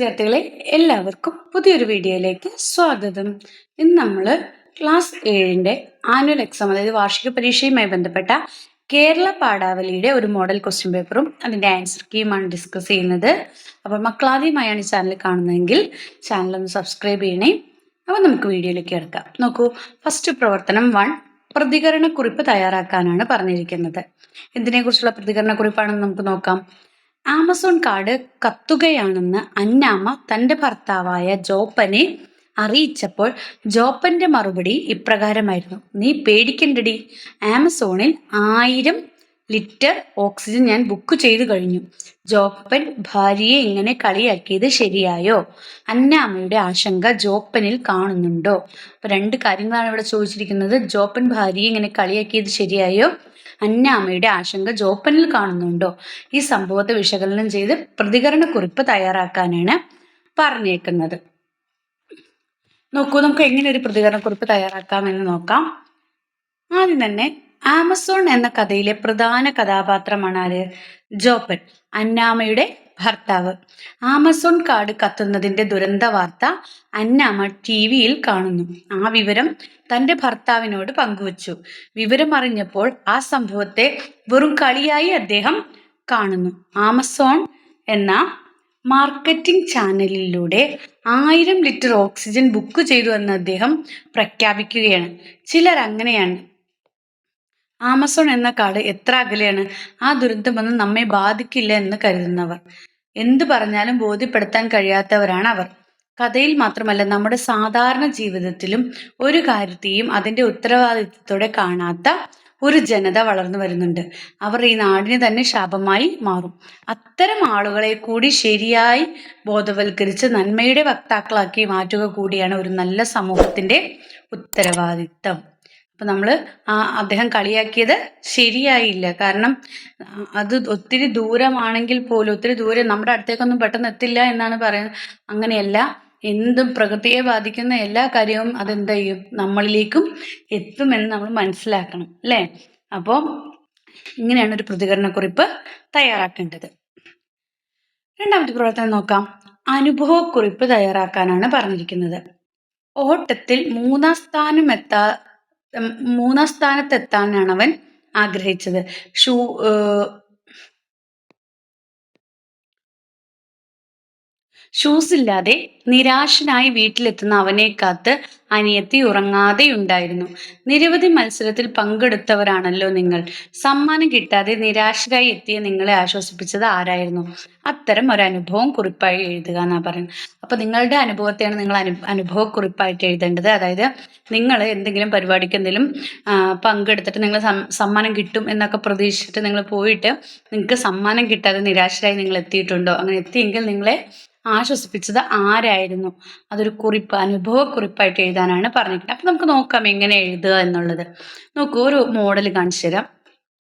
വിദ്യാർത്ഥികളെ എല്ലാവർക്കും പുതിയൊരു വീഡിയോയിലേക്ക് സ്വാഗതം. ഇന്ന് നമ്മൾ ക്ലാസ് ഏഴിന്റെ ആനുവൽ എക്സാം അതായത് വാർഷിക പരീക്ഷയുമായി ബന്ധപ്പെട്ട കേരള പാഠാവലിയുടെ ഒരു മോഡൽ ക്വസ്റ്റ്യൻ പേപ്പറും അതിന്റെ ആൻസർ കീയുമാണ് ഡിസ്കസ് ചെയ്യുന്നത്. അപ്പോൾ മക്കളാദ്യമായാണ് ഈ ചാനൽ കാണുന്നതെങ്കിൽ ചാനൽ ഒന്ന് സബ്സ്ക്രൈബ് ചെയ്യണേ. അപ്പോൾ നമുക്ക് വീഡിയോയിലേക്ക് കിടക്കാം. നോക്കൂ ഫസ്റ്റ് പ്രവർത്തനം വൺ പ്രതികരണക്കുറിപ്പ് തയ്യാറാക്കാനാണ് പറഞ്ഞിരിക്കുന്നത്. എന്തിനെക്കുറിച്ചുള്ള പ്രതികരണക്കുറിപ്പാണെന്ന് നമുക്ക് നോക്കാം. ആമസോൺ കാർഡ് കത്തുകയാണെന്ന് അന്നാമ്മ തന്റെ ഭർത്താവായ ജോപ്പനെ അറിയിച്ചപ്പോൾ ജോപ്പന്റെ മറുപടി ഇപ്രകാരമായിരുന്നു. നീ പേടിക്കണ്ടടി. ആമസോണിൽ ആയിരം ലിറ്റർ ഓക്സിജൻ ഞാൻ ബുക്ക് ചെയ്തു കഴിഞ്ഞു. ജോപ്പൻ ഭാര്യയെ ഇങ്ങനെ കളിയാക്കിയത് ശരിയായോ? അന്നാമ്മയുടെ ആശങ്ക ജോപ്പനിൽ കാണുന്നുണ്ടോ? അപ്പൊ രണ്ട് കാര്യങ്ങളാണ് ഇവിടെ ചോദിച്ചിരിക്കുന്നത്. ജോപ്പൻ ഭാര്യയെ ഇങ്ങനെ കളിയാക്കിയത് ശരിയായോ? അന്നാമ്മയുടെ ആശങ്ക ജോപ്പനിൽ കാണുന്നുണ്ടോ? ഈ സംഭവത്തെ വിശകലനം ചെയ്ത് പ്രതികരണ കുറിപ്പ് തയ്യാറാക്കാനാണ് പറഞ്ഞേക്കുന്നത്. നോക്കൂ നമുക്ക് എങ്ങനെ ഒരു പ്രതികരണ പ്രതികരണക്കുറിപ്പ് തയ്യാറാക്കാമെന്ന് നോക്കാം. ആദ്യം തന്നെ ആമസോൺ എന്ന കഥയിലെ പ്രധാന കഥാപാത്രമാണ് ആര്? ജോപ്പൻ. അന്നാമയുടെ ഭർത്താവ്. ആമസോൺ കാർഡ് കത്തുന്നതിന്റെ ദുരന്ത വാർത്ത അന്നാമ ടി വിയിൽ കാണുന്നു. ആ വിവരം തന്റെ ഭർത്താവിനോട് പങ്കുവച്ചു. വിവരം അറിഞ്ഞപ്പോൾ ആ സംഭവത്തെ വെറും കളിയായി അദ്ദേഹം കാണുന്നു. ആമസോൺ എന്ന മാർക്കറ്റിംഗ് ചാനലിലൂടെ ആയിരം ലിറ്റർ ഓക്സിജൻ ബുക്ക് ചെയ്തു എന്ന് അദ്ദേഹം പ്രഖ്യാപിക്കുകയാണ്. ചിലർ അങ്ങനെയാണ് ആമസോൺ എന്ന കാർഡ് എത്ര അകലെയാണ്? ആ ദുരന്തമൊന്നും നമ്മെ ബാധിക്കില്ല എന്ന് കരുതുന്നവർ. എന്തു പറഞ്ഞാലും ബോധ്യപ്പെടുത്താൻ കഴിയാത്തവരാണ് അവർ. കഥയിൽ മാത്രമല്ല നമ്മുടെ സാധാരണ ജീവിതത്തിലും ഒരു കാര്യത്തെയും അതിന്റെ ഉത്തരവാദിത്വത്തോടെ കാണാത്ത ഒരു ജനത വളർന്നു വരുന്നുണ്ട്. അവർ ഈ നാടിന് തന്നെ ശാപമായി മാറും. അത്തരം ആളുകളെ കൂടി ശരിയായി ബോധവൽക്കരിച്ച് നന്മയുടെ വക്താക്കളാക്കി മാറ്റുക കൂടിയാണ് ഒരു നല്ല സമൂഹത്തിന്റെ ഉത്തരവാദിത്തം. അപ്പൊ നമ്മൾ അദ്ദേഹം കളിയാക്കിയത് ശരിയായില്ല. കാരണം അത് ഒത്തിരി ദൂരമാണെങ്കിൽ പോലും ഒത്തിരി ദൂരം നമ്മുടെ അടുത്തേക്കൊന്നും പെട്ടെന്ന് എത്തില്ല എന്നാണ് പറയുന്നത്. അങ്ങനെയല്ല എന്തും പ്രകൃതിയെ ബാധിക്കുന്ന എല്ലാ കാര്യവും അതെന്ത് ചെയ്യും? നമ്മളിലേക്കും എത്തുമെന്ന് നമ്മൾ മനസ്സിലാക്കണം അല്ലേ? അപ്പോൾ ഇങ്ങനെയാണ് ഒരു പ്രതികരണക്കുറിപ്പ് തയ്യാറാക്കേണ്ടത്. രണ്ടാമത്തെ പ്രവർത്തനം നോക്കാം. അനുഭവക്കുറിപ്പ് തയ്യാറാക്കാനാണ് പറഞ്ഞിരിക്കുന്നത്. ഓട്ടത്തിൽ മൂന്നാം സ്ഥാനം എത്താ മൂന്നാം സ്ഥാനത്തെത്താനാണ് അവൻ ആഗ്രഹിച്ചത്. ഷൂ ഷൂസ് ഇല്ലാതെ നിരാശനായി വീട്ടിലെത്തുന്ന അവനെ കാത്ത് അനിയത്തി ഉറങ്ങാതെയുണ്ടായിരുന്നു. നിരവധി മത്സരത്തിൽ പങ്കെടുത്തവരാണല്ലോ നിങ്ങൾ. സമ്മാനം കിട്ടാതെ നിരാശരായി എത്തിയ നിങ്ങളെ ആശ്വസിപ്പിച്ചത് ആരായിരുന്നു? അത്തരം ഒരു അനുഭവം കുറിപ്പായി എഴുതുക എന്നാ പറയുന്നത്. അപ്പൊ നിങ്ങളുടെ അനുഭവത്തെയാണ് നിങ്ങൾ അനു അനുഭവ കുറിപ്പായിട്ട് എഴുതേണ്ടത്. അതായത് നിങ്ങൾ എന്തെങ്കിലും പരിപാടിക്ക് എന്തെങ്കിലും പങ്കെടുത്തിട്ട് നിങ്ങൾ സമ്മാനം കിട്ടും എന്നൊക്കെ പ്രതീക്ഷിച്ചിട്ട് നിങ്ങൾ പോയിട്ട് നിങ്ങൾക്ക് സമ്മാനം കിട്ടാതെ നിരാശരായി നിങ്ങൾ എത്തിയിട്ടുണ്ടോ? അങ്ങനെ എത്തിയെങ്കിൽ നിങ്ങളെ ആശ്വസിപ്പിച്ചത് ആരായിരുന്നു? അതൊരു കുറിപ്പ് അനുഭവക്കുറിപ്പായിട്ട് എഴുതാനാണ് പറഞ്ഞിരിക്കുന്നത്. അപ്പം നമുക്ക് നോക്കാം എങ്ങനെ എഴുതുക എന്നുള്ളത്. നോക്കൂ ഒരു മോഡൽ കാണിച്ചു തരാം.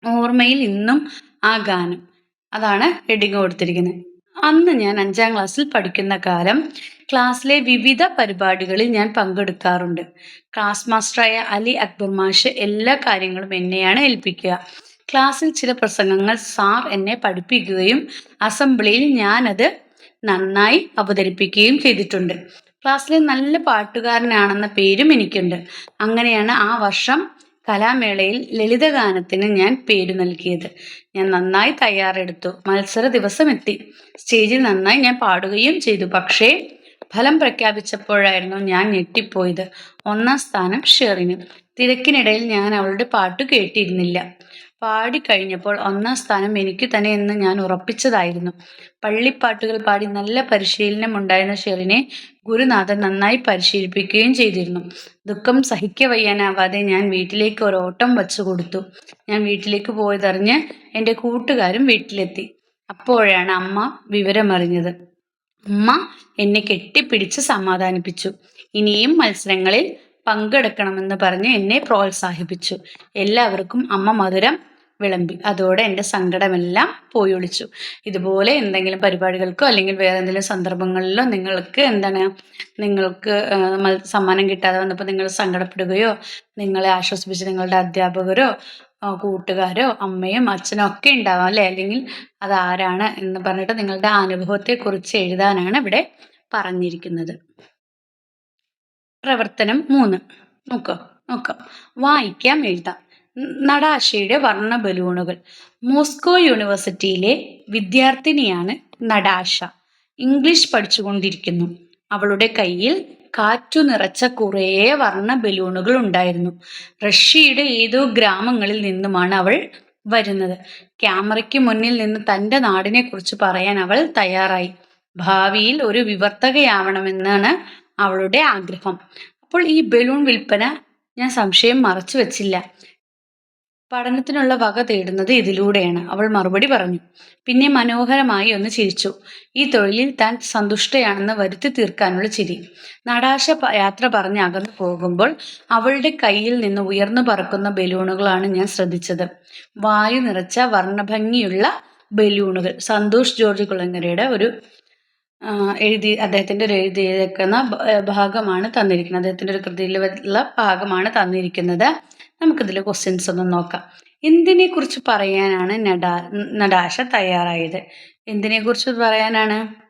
ഓർമ്മയിൽ ഇന്നും ആ ഗാനം. അതാണ് ഹെഡിങ് കൊടുത്തിരിക്കുന്നത്. അന്ന് ഞാൻ അഞ്ചാം ക്ലാസ്സിൽ പഠിക്കുന്ന കാലം ക്ലാസ്സിലെ വിവിധ പരിപാടികളിൽ ഞാൻ പങ്കെടുക്കാറുണ്ട്. ക്ലാസ് മാസ്റ്ററായ അലി അക്ബർ മാഷ് എല്ലാ കാര്യങ്ങളും എന്നെയാണ് ഏൽപ്പിക്കുക. ക്ലാസ്സിൽ ചില പ്രസംഗങ്ങൾ സാർ എന്നെ പഠിപ്പിക്കുകയും അസംബ്ലിയിൽ ഞാനത് നന്നായി അവതരിപ്പിക്കുകയും ചെയ്തിട്ടുണ്ട്. ക്ലാസ്സിലെ നല്ല പാട്ടുകാരനാണെന്ന പേരും എനിക്കുണ്ട്. അങ്ങനെയാണ് ആ വർഷം കലാമേളയിൽ ലളിതഗാനത്തിന് ഞാൻ പേര് നൽകിയത്. ഞാൻ നന്നായി തയ്യാറെടുത്തു. മത്സര ദിവസം എത്തി സ്റ്റേജിൽ നന്നായി ഞാൻ പാടുകയും ചെയ്തു. പക്ഷേ ഫലം പ്രഖ്യാപിച്ചപ്പോഴായിരുന്നു ഞാൻ ഞെട്ടിപ്പോയത്. ഒന്നാം സ്ഥാനം ഷെറിന്. തിരക്കിനിടയിൽ ഞാൻ അവളുടെ പാട്ട് കേട്ടിരുന്നില്ല. പാടിക്കഴിഞ്ഞപ്പോൾ ഒന്നാം സ്ഥാനം എനിക്ക് തന്നെ എന്ന് ഞാൻ ഉറപ്പിച്ചതായിരുന്നു. പള്ളിപ്പാട്ടുകൾ പാടി നല്ല പരിശീലനം ഉണ്ടായിരുന്ന ഷെറിനെ ഗുരുനാഥൻ നന്നായി പരിശീലിപ്പിക്കുകയും ചെയ്തിരുന്നു. ദുഃഖം സഹിക്കവയ്യാനാവാതെ ഞാൻ വീട്ടിലേക്ക് ഒരു ഓട്ടം വച്ചു കൊടുത്തു. ഞാൻ വീട്ടിലേക്ക് പോയതറിഞ്ഞ് എന്റെ കൂട്ടുകാരും വീട്ടിലെത്തി. അപ്പോഴാണ് അമ്മ വിവരമറിഞ്ഞത്. അമ്മ എന്നെ കെട്ടിപ്പിടിച്ച് സമാധാനിപ്പിച്ചു. ഇനിയും മത്സരങ്ങളിൽ പങ്കെടുക്കണമെന്ന് പറഞ്ഞ് എന്നെ പ്രോത്സാഹിപ്പിച്ചു. എല്ലാവർക്കും അമ്മ മധുരം വിളമ്പി. അതോടെ എന്റെ സങ്കടമെല്ലാം പോയി ഒളിച്ചു. ഇതുപോലെ എന്തെങ്കിലും പരിപാടികൾക്കോ അല്ലെങ്കിൽ വേറെ എന്തെങ്കിലും സന്ദർഭങ്ങളിലോ നിങ്ങൾക്ക് എന്താണ് നിങ്ങൾക്ക് സമ്മാനം കിട്ടാതെ വന്നപ്പോൾ നിങ്ങൾ സങ്കടപ്പെടുകയോ നിങ്ങളെ ആശ്വസിപ്പിച്ച് നിങ്ങളുടെ അധ്യാപകരോ കൂട്ടുകാരോ അമ്മയും അച്ഛനോ ഒക്കെ ഉണ്ടാവാം അല്ലേ? അല്ലെങ്കിൽ അത് അതാരാണ് എന്ന് പറഞ്ഞിട്ട് നിങ്ങളുടെ അനുഭവത്തെക്കുറിച്ച് എഴുതാനാണ് ഇവിടെ പറഞ്ഞിരിക്കുന്നത്. പ്രവർത്തനം മൂന്ന്. നോക്കാം നോക്കാം. വായിക്കാം എഴുതാം. നടാശയുടെ വർണ ബലൂണുകൾ. മോസ്കോ യൂണിവേഴ്സിറ്റിയിലെ വിദ്യാർത്ഥിനിയാണ് നടാശ. ഇംഗ്ലീഷ് പഠിച്ചുകൊണ്ടിരിക്കുന്നു. അവളുടെ കയ്യിൽ കാറ്റു നിറച്ച കുറേ വർണ ബലൂണുകൾ ഉണ്ടായിരുന്നു. റഷ്യയുടെ ഏതോ ഗ്രാമങ്ങളിൽ നിന്നുമാണ് അവൾ വരുന്നത്. ക്യാമറയ്ക്ക് മുന്നിൽ നിന്ന് തന്റെ നാടിനെ കുറിച്ച് പറയാൻ അവൾ തയ്യാറായി. ഭാവിയിൽ ഒരു വിവർത്തകയാവണമെന്നാണ് അവളുടെ ആഗ്രഹം. അപ്പോൾ ഈ ബലൂൺ വിൽപ്പന ഞാൻ സംശയം മറച്ചു വെച്ചില്ല. പഠനത്തിനുള്ള വക തേടുന്നത് ഇതിലൂടെയാണ്. അവൾ മറുപടി പറഞ്ഞു. പിന്നെ മനോഹരമായി ഒന്ന് ചിരിച്ചു. ഈ തൊഴിലിൽ താൻ സന്തുഷ്ടയാണെന്ന് വരുത്തി തീർക്കാനുള്ള ചിരി. നടാശ യാത്ര പറഞ്ഞ് അകന്നു പോകുമ്പോൾ അവളുടെ കയ്യിൽ നിന്ന് ഉയർന്നു പറക്കുന്ന ബലൂണുകളാണ് ഞാൻ ശ്രദ്ധിച്ചത്. വായു നിറച്ച വർണഭംഗിയുള്ള ബലൂണുകൾ. സന്തോഷ് ജോർജ് കുളങ്ങരയുടെ ഒരു എഴുതി അദ്ദേഹത്തിന്റെ ഒരു എഴുതിയേക്കുന്ന ഭാഗമാണ് തന്നിരിക്കുന്നത്. അദ്ദേഹത്തിന്റെ ഒരു കൃതിയിലുള്ള ഭാഗമാണ് തന്നിരിക്കുന്നത്. നമുക്കിതിൽ ക്വസ്റ്റ്യൻസ് ഒന്ന് നോക്കാം. എന്തിനെ കുറിച്ച് പറയാനാണ് നടാ നടാശ തയ്യാറായത്? എന്തിനെ കുറിച്ച് പറയാനാണ്?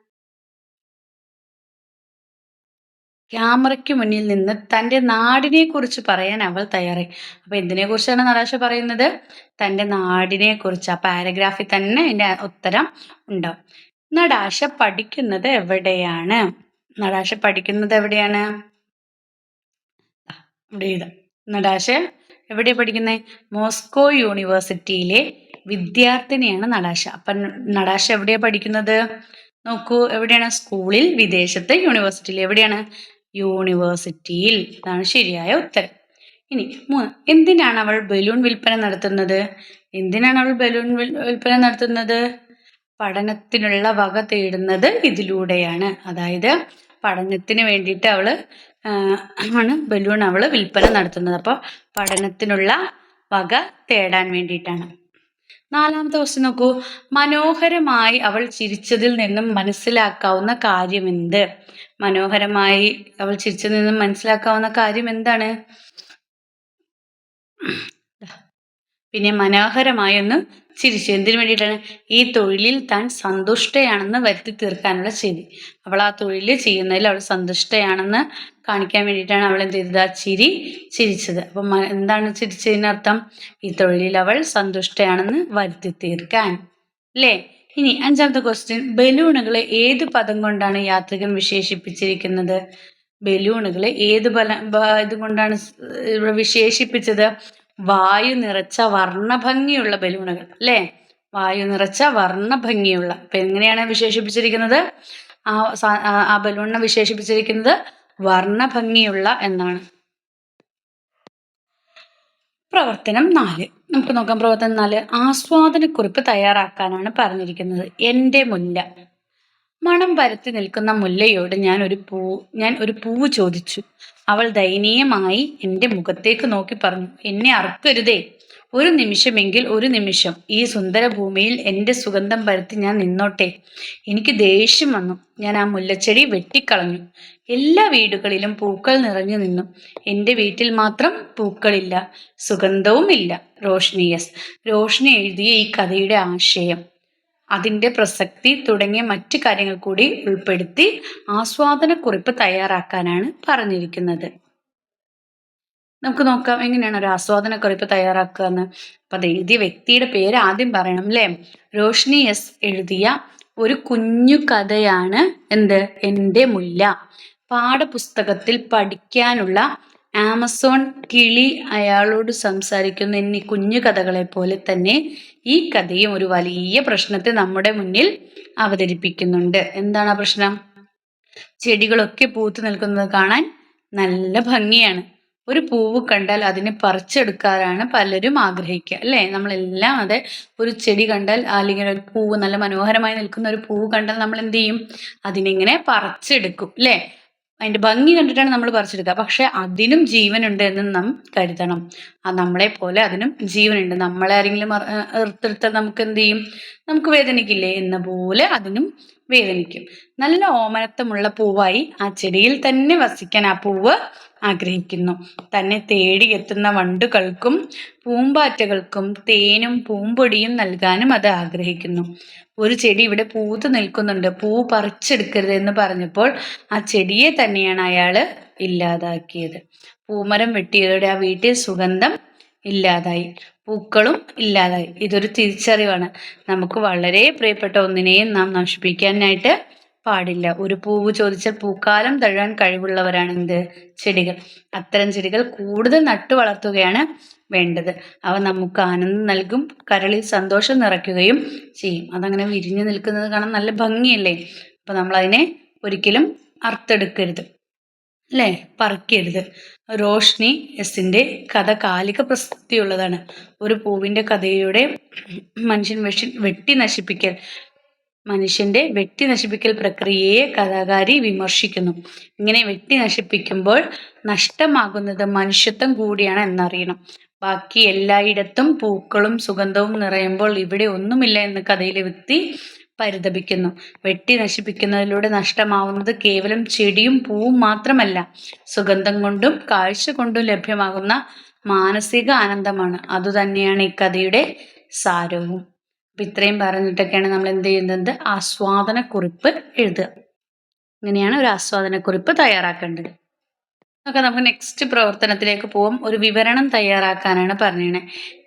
ക്യാമറയ്ക്ക് മുന്നിൽ നിന്ന് തന്റെ നാടിനെ കുറിച്ച് പറയാൻ അവൾ തയ്യാറായി. അപ്പൊ എന്തിനെ കുറിച്ചാണ് നടാശ പറയുന്നത്? തന്റെ നാടിനെ കുറിച്ച് ആ പാരഗ്രാഫിൽ തന്നെ അതിന്റെ ഉത്തരം ഉണ്ടാവും. നടാശ പഠിക്കുന്നത് എവിടെയാണ്? നടാശ പഠിക്കുന്നത് എവിടെയാണ്? ഇവിടെ എഴുതാം. നടാശ എവിടെയാ പഠിക്കുന്നത് മോസ്കോ യൂണിവേഴ്സിറ്റിയിലെ വിദ്യാർത്ഥിനിയാണ് നടാശ. അപ്പൊ നടാശ എവിടെയാ പഠിക്കുന്നത്? നോക്കൂ എവിടെയാണ്? സ്കൂളിൽ വിദേശത്ത് യൂണിവേഴ്സിറ്റിയിൽ. എവിടെയാണ്? യൂണിവേഴ്സിറ്റിയിൽ. അതാണ് ശരിയായ ഉത്തരം. ഇനി മൂന്ന്. എന്തിനാണ് അവൾ ബലൂൺ വിൽപ്പന നടത്തുന്നത്? എന്തിനാണ് അവൾ ബലൂൺ വിൽ- വിൽപ്പന നടത്തുന്നത്? പഠനത്തിനുള്ള വക തേടുന്നത് ഇതിലൂടെയാണ്. അതായത് പഠനത്തിന് വേണ്ടിയിട്ട് അവൾ ആണ് ബലൂൺ അവൾ വിൽപ്പന നടത്തുന്നത്. അപ്പോൾ പഠനത്തിനുള്ള വക തേടാൻ വേണ്ടിയിട്ടാണ്. നാലാമത്തെ ക്വസ്റ്റ്യൻ നോക്കൂ. മനോഹരമായി അവൾ ചിരിച്ചതിൽ നിന്നും മനസ്സിലാക്കാവുന്ന കാര്യം എന്ത്? മനോഹരമായി അവൾ ചിരിച്ചതിൽ നിന്നും മനസ്സിലാക്കാവുന്ന കാര്യം എന്താണ്? പിന്നെ മനോഹരമായൊന്ന് ചിരിച്ചു. എന്തിനു വേണ്ടിയിട്ടാണ്? ഈ തൊഴിലിൽ താൻ സന്തുഷ്ടയാണെന്ന് വരുത്തി തീർക്കാനുള്ള ചിരി. അവൾ ആ തൊഴിൽ ചെയ്യുന്നതിൽ അവൾ സന്തുഷ്ടയാണെന്ന് കാണിക്കാൻ വേണ്ടിയിട്ടാണ് അവൾ എന്ത് ചെയ്തത്? ആ ചിരി ചിരിച്ചത്. അപ്പം എന്താണ് ചിരിച്ചതിനർത്ഥം? ഈ തൊഴിലിൽ അവൾ സന്തുഷ്ടയാണെന്ന് വരുത്തി തീർക്കാൻ. അല്ലേ ഇനി അഞ്ചാമത്തെ ക്വസ്റ്റ്യൻ ബലൂണുകളെ ഏത് പദം കൊണ്ടാണ് യാത്രികൻ വിശേഷിപ്പിച്ചിരിക്കുന്നത്? ബലൂണുകളെ ഏത് ബല ഇതുകൊണ്ടാണ് ഇത് ഇവിടെ വിശേഷിപ്പിച്ചത്? വായു നിറച്ച വർണഭംഗിയുള്ള ബലൂണുകൾ അല്ലേ? വായു നിറച്ച വർണഭംഗിയുള്ള. അപ്പൊ എങ്ങനെയാണ് വിശേഷിപ്പിച്ചിരിക്കുന്നത്? ആ ആ ബലൂണിനെ വിശേഷിപ്പിച്ചിരിക്കുന്നത് വർണഭംഗിയുള്ള എന്നാണ്. പ്രവർത്തനം നാല്. നമുക്ക് നോക്കാം പ്രവർത്തനം നാല്. ആസ്വാദനക്കുറിപ്പ് തയ്യാറാക്കാനാണ് പറഞ്ഞിരിക്കുന്നത്. എന്റെ മുല്ല. മണം പരത്തി നിൽക്കുന്ന മുല്ലയോട് ഞാൻ ഒരു പൂ ഞാൻ ഒരു പൂവ് ചോദിച്ചു. അവൾ ദയനീയമായി എന്റെ മുഖത്തേക്ക് നോക്കി പറഞ്ഞു എന്നെ അറുക്കരുതേ. ഒരു നിമിഷമെങ്കിൽ ഒരു നിമിഷം. ഈ സുന്ദര ഭൂമിയിൽ എന്റെ സുഗന്ധം പരത്തി ഞാൻ നിന്നോട്ടെ. എനിക്ക് ദേഷ്യം വന്നു. ഞാൻ ആ മുല്ലച്ചെടി വെട്ടിക്കളഞ്ഞു. എല്ലാ വീടുകളിലും പൂക്കൾ നിറഞ്ഞു നിന്നു. എന്റെ വീട്ടിൽ മാത്രം പൂക്കളില്ല സുഗന്ധവും ഇല്ല റോഷ്നി യെസ് റോഷ്നി എഴുതിയ ഈ കഥയുടെ ആശയം. അതിന്റെ പ്രസക്തി തുടങ്ങിയ മറ്റു കാര്യങ്ങൾ കൂടി ഉൾപ്പെടുത്തി ആസ്വാദനക്കുറിപ്പ് തയ്യാറാക്കാനാണ് പറഞ്ഞിരിക്കുന്നത്. നമുക്ക് നോക്കാം എങ്ങനെയാണ് ഒരു ആസ്വാദനക്കുറിപ്പ് തയ്യാറാക്കുക എന്ന്. അപ്പൊ അത് എഴുതിയ വ്യക്തിയുടെ പേര് ആദ്യം പറയണം അല്ലേ റോഷ്നി എസ് എഴുതിയ ഒരു കുഞ്ഞു കഥയാണ് എന്ത്? എന്റെ മുല്ല. പാഠപുസ്തകത്തിൽ പഠിക്കാനുള്ള ആമസോൺ കിളി അയാളോട് സംസാരിക്കുന്ന എന്നീ കുഞ്ഞു കഥകളെ പോലെ തന്നെ ഈ കഥയും ഒരു വലിയ പ്രശ്നത്തെ നമ്മുടെ മുന്നിൽ അവതരിപ്പിക്കുന്നുണ്ട്. എന്താണ് ആ പ്രശ്നം? ചെടികളൊക്കെ പൂത്തു നിൽക്കുന്നത് കാണാൻ നല്ല ഭംഗിയാണ്. ഒരു പൂവ് കണ്ടാൽ അതിനെ പറിച്ചെടുക്കാനാണ് പലരും ആഗ്രഹിക്കുക അല്ലേ? നമ്മളെല്ലാം അതെ ഒരു ചെടി കണ്ടാൽ അല്ലെങ്കിൽ ഒരു പൂവ് നല്ല മനോഹരമായി നിൽക്കുന്ന ഒരു പൂവ് കണ്ടാൽ നമ്മൾ എന്ത് ചെയ്യും? അതിനിങ്ങനെ പറിച്ചെടുക്കും അല്ലേ? അതിന്റെ ഭംഗി കണ്ടിട്ടാണ് നമ്മൾ പറിച്ചെടുക്കുക. പക്ഷെ അതിനും ജീവനുണ്ട് എന്ന് നാം കരുതണം. ആ നമ്മളെ പോലെ അതിനും ജീവനുണ്ട്. നമ്മളെ ആരെങ്കിലും എർത്തെടുത്താൽ നമുക്ക് എന്ത് ചെയ്യും? നമുക്ക് വേദനിക്കില്ലേ എന്ന പോലെ അതിനും വേദനിക്കും. നല്ല ഓമനത്തമുള്ള പൂവായി ആ ചെടിയിൽ തന്നെ വസിക്കാൻ ആ പൂവ് ആഗ്രഹിക്കുന്നു. തന്നെ തേടി എത്തുന്ന വണ്ടുകൾക്കും പൂമ്പാറ്റകൾക്കും തേനും പൂമ്പൊടിയും നൽകാനും അത് ആഗ്രഹിക്കുന്നു. ഒരു ചെടി ഇവിടെ പൂത്ത് നിൽക്കുന്നുണ്ട്. പൂ പറിച്ചെടുക്കരുത് എന്ന് പറഞ്ഞപ്പോൾ ആ ചെടിയെ തന്നെയാണ് അയാൾ ഇല്ലാതാക്കിയത്. പൂമരം വെട്ടിയതോടെ ആ വീട്ടിൽ സുഗന്ധം ഇല്ലാതായി. പൂക്കളും ഇല്ലാതായി. ഇതൊരു തിരിച്ചറിവാണ്. നമുക്ക് വളരെ പ്രിയപ്പെട്ട ഒന്നിനെയും നാം നശിപ്പിക്കാനായിട്ട് പാടില്ല. ഒരു പൂവ് ചോദിച്ചാൽ പൂക്കാലം തഴുവാൻ കഴിവുള്ളവരാണ് എന്ത് ചെടികൾ. അത്തരം ചെടികൾ കൂടുതൽ നട്ടു വളർത്തുകയാണ് വേണ്ടത്. അവ നമുക്ക് ആനന്ദം നൽകും കരളിൽ സന്തോഷം നിറയ്ക്കുകയും ചെയ്യും. അതങ്ങനെ വിരിഞ്ഞു നിൽക്കുന്നത് കാണാൻ നല്ല ഭംഗിയല്ലേ? അപ്പം നമ്മളതിനെ ഒരിക്കലും അർത്തെടുക്കരുത് അല്ലേ? പറിക്കരുത്. റോഷ്നി എസിന്റെ കഥ കാലിക പ്രസക്തിയുള്ളതാണ്. ഒരു പൂവിന്റെ കഥയുടെ മനുഷ്യൻ വെട്ടി നശിപ്പിക്കൽ. മനുഷ്യന്റെ വെട്ടി നശിപ്പിക്കൽ പ്രക്രിയയെ കഥാകാരി വിമർശിക്കുന്നു. ഇങ്ങനെ വെട്ടി നശിപ്പിക്കുമ്പോൾ നഷ്ടമാകുന്നത് മനുഷ്യത്വം കൂടിയാണ് എന്നറിയണം. ബാക്കി എല്ലായിടത്തും പൂക്കളും സുഗന്ധവും നിറയുമ്പോൾ ഇവിടെ ഒന്നുമില്ല എന്ന് കഥയിലെ വ്യക്തി പരിതപിക്കുന്നു. വെട്ടി നശിപ്പിക്കുന്നതിലൂടെ നഷ്ടമാവുന്നത് കേവലം ചെടിയും പൂവും മാത്രമല്ല സുഗന്ധം കൊണ്ടും കാഴ്ച കൊണ്ടും ലഭ്യമാകുന്ന മാനസിക ആനന്ദമാണ്. അതുതന്നെയാണ് ഈ കഥയുടെ സാരവും. അപ്പം ഇത്രയും പറഞ്ഞിട്ടൊക്കെയാണ് നമ്മൾ എന്ത് ചെയ്യുന്നത്? ആസ്വാദനക്കുറിപ്പ് എഴുതുക. ഇങ്ങനെയാണ് ഒരു ആസ്വാദനക്കുറിപ്പ് തയ്യാറാക്കേണ്ടത്. ഒക്കെ നമുക്ക് നെക്സ്റ്റ് പ്രവർത്തനത്തിലേക്ക് പോവാം. ഒരു വിവരണം തയ്യാറാക്കാനാണ് പറഞ്ഞത്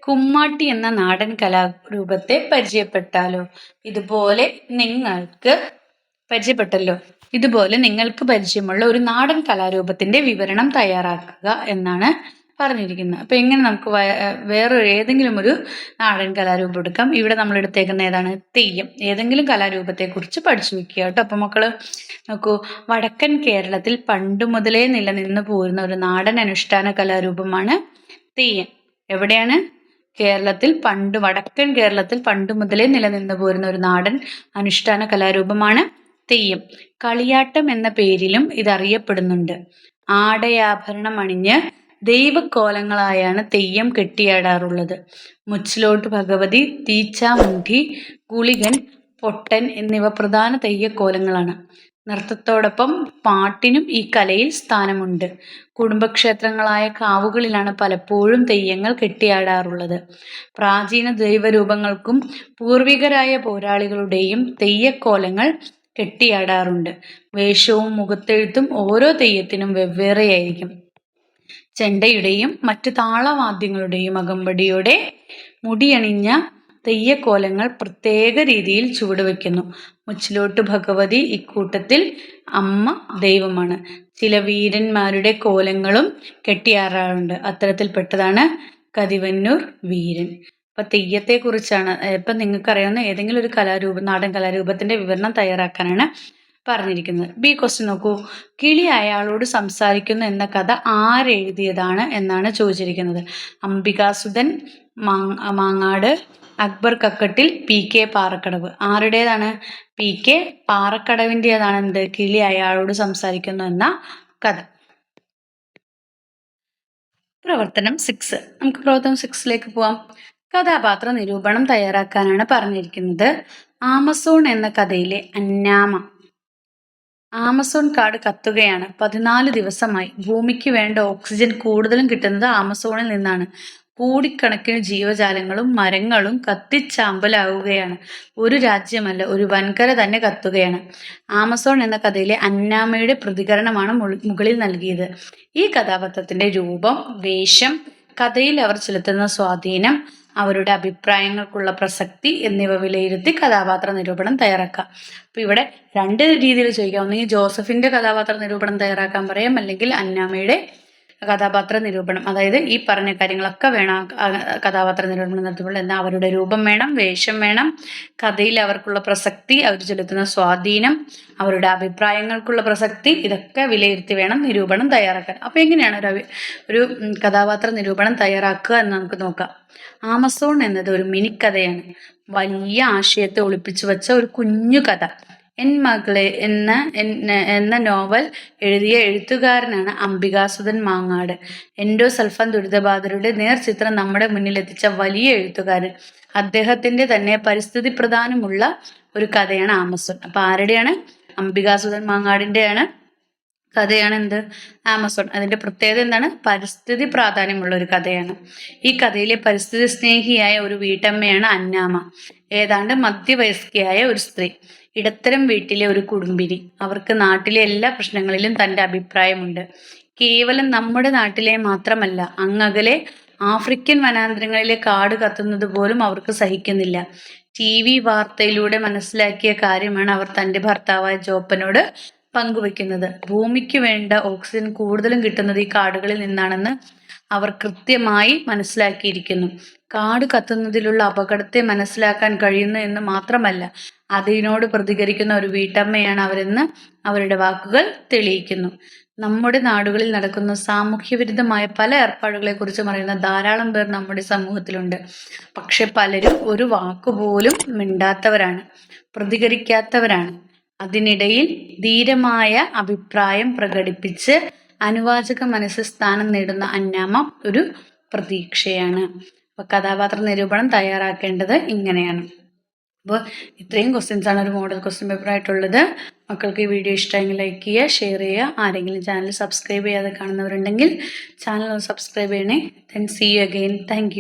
കുമ്മാട്ടി എന്ന നാടൻ കലാരൂപത്തെ പരിചയപ്പെട്ടാലോ? ഇതുപോലെ നിങ്ങൾക്ക് പരിചയപ്പെട്ടല്ലോ? ഇതുപോലെ നിങ്ങൾക്ക് പരിചയമുള്ള ഒരു നാടൻ കലാരൂപത്തിന്റെ വിവരണം തയ്യാറാക്കുക എന്നാണ് പറഞ്ഞിരിക്കുന്നത് അപ്പോൾ എങ്ങനെ നമുക്ക് വേറൊരു ഏതെങ്കിലും ഒരു നാടൻ കലാരൂപം എടുക്കാം. ഇവിടെ നമ്മൾ എടുത്തേക്കുന്ന ഏതാണ്? തെയ്യം. ഏതെങ്കിലും കലാരൂപത്തെക്കുറിച്ച് പഠിച്ചു വെക്കുക കേട്ടോ. അപ്പോൾ മക്കൾ നോക്കൂ. വടക്കൻ കേരളത്തിൽ പണ്ടു മുതലേ നിലനിന്ന് പോരുന്ന ഒരു നാടൻ അനുഷ്ഠാന കലാരൂപമാണ് തെയ്യം. എവിടെയാണ്? കേരളത്തിൽ പണ്ട് വടക്കൻ കേരളത്തിൽ പണ്ട് മുതലേ നിലനിന്ന് പോരുന്ന ഒരു നാടൻ അനുഷ്ഠാന കലാരൂപമാണ് തെയ്യം. കളിയാട്ടം എന്ന പേരിലും ഇത് അറിയപ്പെടുന്നുണ്ട് ആടയാഭരണം അണിഞ്ഞ് ദൈവക്കോലങ്ങളായാണ് തെയ്യം കെട്ടിയാടാറുള്ളത്. മുച്ചിലോട്ട് ഭഗവതി തീച്ചാമുണ്ടി ഗുളികൻ പൊട്ടൻ എന്നിവ പ്രധാന തെയ്യക്കോലങ്ങളാണ് നൃത്തത്തോടൊപ്പം പാട്ടിനും ഈ കലയിൽ സ്ഥാനമുണ്ട്. കുടുംബക്ഷേത്രങ്ങളായ കാവുകളിലാണ് പലപ്പോഴും തെയ്യങ്ങൾ കെട്ടിയാടാറുള്ളത്. പ്രാചീന ദൈവരൂപങ്ങൾക്കും പൂർവികരായ പോരാളികളുടെയും തെയ്യക്കോലങ്ങൾ കെട്ടിയാടാറുണ്ട്. വേഷവും മുഖത്തെഴുത്തും ഓരോ തെയ്യത്തിനും വെവ്വേറെയായിരിക്കും. ചെണ്ടയുടെയും മറ്റു താളവാദ്യങ്ങളുടെയും അകമ്പടിയോടെ മുടിയണിഞ്ഞ തെയ്യക്കോലങ്ങൾ പ്രത്യേക രീതിയിൽ ചുവടുവെക്കുന്നു മുച്ചിലോട്ട് ഭഗവതി ഇക്കൂട്ടത്തിൽ അമ്മ ദൈവമാണ്. ചില വീരന്മാരുടെ കോലങ്ങളും കെട്ടിയാറാറുണ്ട്. അത്തരത്തിൽപ്പെട്ടതാണ് കതിവന്നൂർ വീരൻ. അപ്പൊ തെയ്യത്തെക്കുറിച്ചാണ്. ഇപ്പം നിങ്ങൾക്കറിയാവുന്ന ഏതെങ്കിലും ഒരു കലാരൂപ നാടൻ കലാരൂപത്തിന്റെ വിവരണം തയ്യാറാക്കാനാണ് പറഞ്ഞിരിക്കുന്നത്. ബി ക്വസ്റ്റ്യൻ നോക്കൂ. കിളി അയാളോട് സംസാരിക്കുന്നു എന്ന കഥ ആരെഴുതിയതാണ് എന്നാണ് ചോദിച്ചിരിക്കുന്നത്. Ambikasudhan Mangad Akbar Kakkattil P K Parakkadavu. ആരുടേതാണ്? പി കെ പാറക്കടവിന്റെതാണ് എന്ത് കിളി അയാളോട് സംസാരിക്കുന്നു എന്ന കഥ. പ്രവർത്തനം സിക്സ് നമുക്ക് പ്രവർത്തനം സിക്സിലേക്ക് പോവാം. കഥാപാത്ര നിരൂപണം തയ്യാറാക്കാനാണ് പറഞ്ഞിരിക്കുന്നത്. ആമസോൺ എന്ന കഥയിലെ അന്നാമ. ആമസോൺ കാട് കത്തുകയാണ്. പതിനാല് ദിവസമായി ഭൂമിക്ക് വേണ്ട ഓക്സിജൻ കൂടുതലും കിട്ടുന്നത് ആമസോണിൽ നിന്നാണ്. കോടിക്കണക്കിന് ജീവജാലങ്ങളും മരങ്ങളും കത്തിച്ചാമ്പലാവുകയാണ് ഒരു രാജ്യമല്ല ഒരു വൻകര തന്നെ കത്തുകയാണ്. ആമസോൺ എന്ന കഥയിലെ അന്നാമയുടെ പ്രതികരണമാണ് മുകളിൽ നൽകിയത്. ഈ കഥാപാത്രത്തിന്റെ രൂപം വേഷം കഥയിൽ അവർ ചെലുത്തുന്ന സ്വാധീനം അവരുടെ അഭിപ്രായങ്ങൾക്കുള്ള പ്രസക്തി എന്നിവ വിലയിരുത്തി കഥാപാത്ര നിരൂപണം തയ്യാറാക്കാം അപ്പോൾ ഇവിടെ രണ്ട് രീതിയിൽ ചോദിക്കാം. ഒന്നുകിൽ ജോസഫിന്റെ കഥാപാത്ര നിരൂപണം തയ്യാറാക്കാൻ പറയാം. അല്ലെങ്കിൽ അന്നാമയുടെ കഥാപാത്ര നിരൂപണം. അതായത് ഈ പറഞ്ഞ കാര്യങ്ങളൊക്കെ വേണം കഥാപാത്ര നിരൂപണം നടത്തുമ്പോൾ എന്നാൽ അവരുടെ രൂപം വേണം വേഷം വേണം കഥയിൽ അവർക്കുള്ള പ്രസക്തി അവർ ചെലുത്തുന്ന സ്വാധീനം അവരുടെ അഭിപ്രായങ്ങൾക്കുള്ള പ്രസക്തി ഇതൊക്കെ വിലയിരുത്തി വേണം നിരൂപണം തയ്യാറാക്കാൻ. അപ്പോൾ എങ്ങനെയാണ് ഒരു ഒരു കഥാപാത്ര നിരൂപണം തയ്യാറാക്കുക എന്ന് നമുക്ക് നോക്കാം. ആമസോൺ എന്നത് ഒരു മിനിക്കഥയാണ്. വലിയ ആശയത്തെ ഒളിപ്പിച്ചു വെച്ച ഒരു കുഞ്ഞു കഥ എൻ മകളെ എന്ന എന്ന നോവൽ എഴുതിയ എഴുത്തുകാരനാണ് അംബികാസുധൻ മാങ്ങാട്. എൻഡോ സൽഫാൻ ദുരിതബാധിതരുടെ നേർചിത്രം നമ്മുടെ മുന്നിലെത്തിച്ച വലിയ എഴുത്തുകാരൻ. അദ്ദേഹത്തിന്റെ തന്നെ പരിസ്ഥിതി പ്രധാനമുള്ള ഒരു കഥയാണ് ആമസോൺ. അപ്പൊ ആരുടെയാണ്? അംബികാസുധൻ മാങ്ങാടിന്റെയാണ് കഥയാണ് എന്ത് ആമസോൺ. അതിന്റെ പ്രത്യേകത എന്താണ്? പരിസ്ഥിതി പ്രാധാന്യമുള്ള ഒരു കഥയാണ്. ഈ കഥയിലെ പരിസ്ഥിതി സ്നേഹിയായ ഒരു വീട്ടമ്മയാണ് അന്നാമ. ഏതാണ്ട് മധ്യവയസ്കയായ ഒരു സ്ത്രീ. ഇടത്തരം വീട്ടിലെ ഒരു കുടുംബിനി. അവർക്ക് നാട്ടിലെ എല്ലാ പ്രശ്നങ്ങളിലും തന്റെ അഭിപ്രായമുണ്ട്. കേവലം നമ്മുടെ നാട്ടിലെ മാത്രമല്ല അങ്ങകലെ ആഫ്രിക്കൻ വനാന്തരങ്ങളിലെ കാട് കത്തുന്നത് പോലും അവർക്ക് സഹിക്കുന്നില്ല. ടി വി വാർത്തയിലൂടെ മനസ്സിലാക്കിയ കാര്യമാണ് അവർ തന്റെ ഭർത്താവായ ജോപ്പനോട് പങ്കുവെക്കുന്നത് ഭൂമിക്ക് വേണ്ട ഓക്സിജൻ കൂടുതലും കിട്ടുന്നത് ഈ കാടുകളിൽ നിന്നാണെന്ന് അവർ കൃത്യമായി മനസ്സിലാക്കിയിരിക്കുന്നു. കാട് കത്തുന്നതിലുള്ള അപകടത്തെ മനസ്സിലാക്കാൻ കഴിയുന്നു എന്ന് മാത്രമല്ല അതിനോട് പ്രതികരിക്കുന്ന ഒരു വീട്ടമ്മയാണ് അവരെന്ന് അവരുടെ വാക്കുകൾ തെളിയിക്കുന്നു. നമ്മുടെ നാടുകളിൽ നടക്കുന്ന സാമൂഹ്യവിരുദ്ധമായ പല ഏർപ്പാടുകളെക്കുറിച്ച് പറയുന്ന ധാരാളം പേർ നമ്മുടെ സമൂഹത്തിലുണ്ട്. പക്ഷെ പലരും ഒരു വാക്കുപോലും മിണ്ടാത്തവരാണ് പ്രതികരിക്കാത്തവരാണ്. അതിനിടയിൽ ധീരമായ അഭിപ്രായം പ്രകടിപ്പിച്ച് അനുവാചക മനസ്സ് സ്ഥാനം നേടുന്ന അന്നാമ ഒരു പ്രതീക്ഷയാണ്. അപ്പൊ കഥാപാത്ര നിരൂപണം തയ്യാറാക്കേണ്ടത് ഇങ്ങനെയാണ്. അപ്പോൾ ഇത്രയും ക്വസ്റ്റ്യൻസ് ആണ് ഒരു മോഡൽ ക്വസ്റ്റ്യൻ പേപ്പർ ആയിട്ടുള്ളത്. മക്കൾക്ക് ഈ വീഡിയോ ഇഷ്ടമെങ്കിൽ ലൈക്ക് ചെയ്യുക ഷെയർ ചെയ്യുക. ആരെങ്കിലും ചാനൽ സബ്സ്ക്രൈബ് ചെയ്യാതെ കാണുന്നവരുണ്ടെങ്കിൽ ചാനൽ സബ്സ്ക്രൈബ് ചെയ്യണേ. Then see you again thank